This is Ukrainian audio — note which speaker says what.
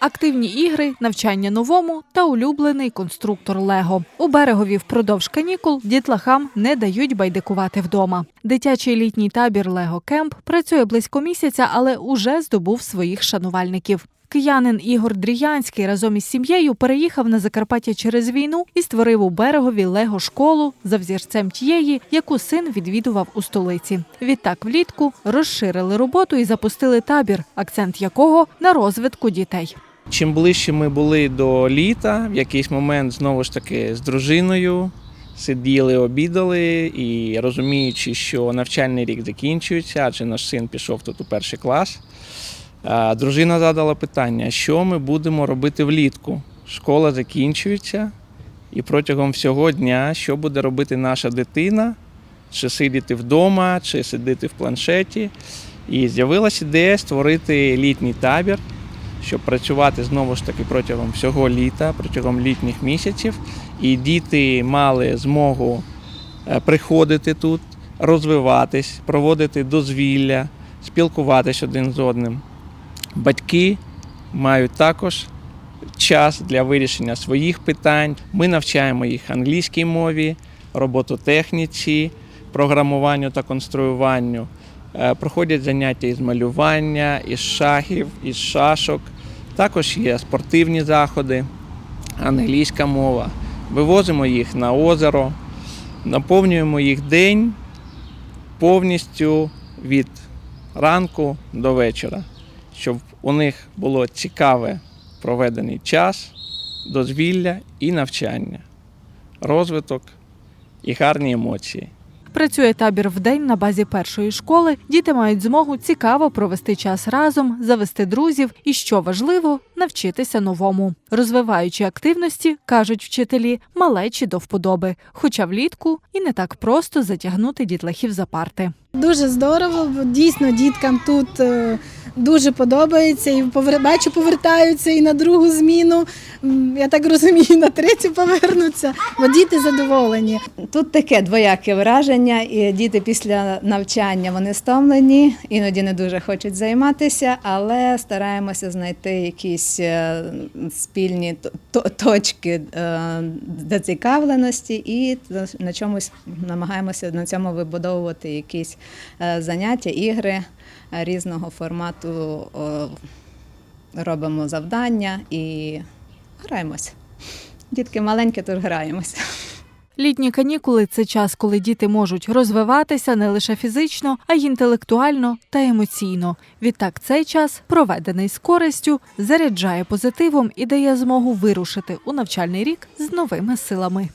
Speaker 1: Активні ігри, навчання новому та улюблений конструктор Лего. У берегові впродовж канікул дітлахам не дають байдикувати вдома. Дитячий літній табір Лего Кемп працює близько місяця, але уже здобув своїх шанувальників. Киянин Ігор Дріянський разом із сім'єю переїхав на Закарпаття через війну і створив у берегові Лего школу за взірцем тієї, яку син відвідував у столиці. Відтак влітку розширили роботу і запустили табір, акцент якого на розвитку дітей.
Speaker 2: Чим ближче ми були до літа, в якийсь момент знову ж таки з дружиною сиділи, обідали і розуміючи, що навчальний рік закінчується, адже наш син пішов тут у перший клас. А, Дружина задала питання, що ми будемо робити влітку. Школа закінчується, і протягом всього дня, що буде робити наша дитина, чи сидіти вдома, чи сидіти в планшеті. І з'явилася ідея створити літній табір, щоб працювати знову ж таки протягом всього літа, протягом літніх місяців. І діти мали змогу е, приходити тут, розвиватись, проводити дозвілля, спілкуватись один з одним. Батьки мають також час для вирішення своїх питань. Ми навчаємо їх англійській мові, робототехніці, програмуванню та конструюванню. Е, Проходять заняття із малювання, із шахів, із шашок. Також є спортивні заходи, англійська мова. Вивозимо їх на озеро, наповнюємо їх день повністю від ранку до вечора, щоб у них було цікаве проведений час, дозвілля і навчання, розвиток і гарні емоції.
Speaker 1: Працює табір вдень на базі першої школи. Діти мають змогу цікаво провести час разом, завести друзів і, що важливо, навчитися новому. Розвиваючи активності, кажуть вчителі, малечі до вподоби, хоча влітку і не так просто затягнути дітлахів за парти.
Speaker 3: Дуже здорово, бо дійсно діткам тут е, дуже подобається. І бачу, повертаються і на другу зміну. Я так розумію, на третю повернуться, бо діти задоволені.
Speaker 4: Тут таке двояке враження, і діти після навчання вони стомлені, іноді не дуже хочуть займатися, але стараємося знайти якісь е, спільні то- то- точки е, зацікавленості і на чомусь намагаємося на цьому вибудовувати якісь е, заняття, ігри різного формату. О, Робимо завдання і граємося. Дітки маленькі, тож граємося.
Speaker 1: Літні канікули це час, коли діти можуть розвиватися не лише фізично, а й інтелектуально та емоційно. Відтак, цей час, проведений з користю, заряджає позитивом і дає змогу вирушити у навчальний рік з новими силами.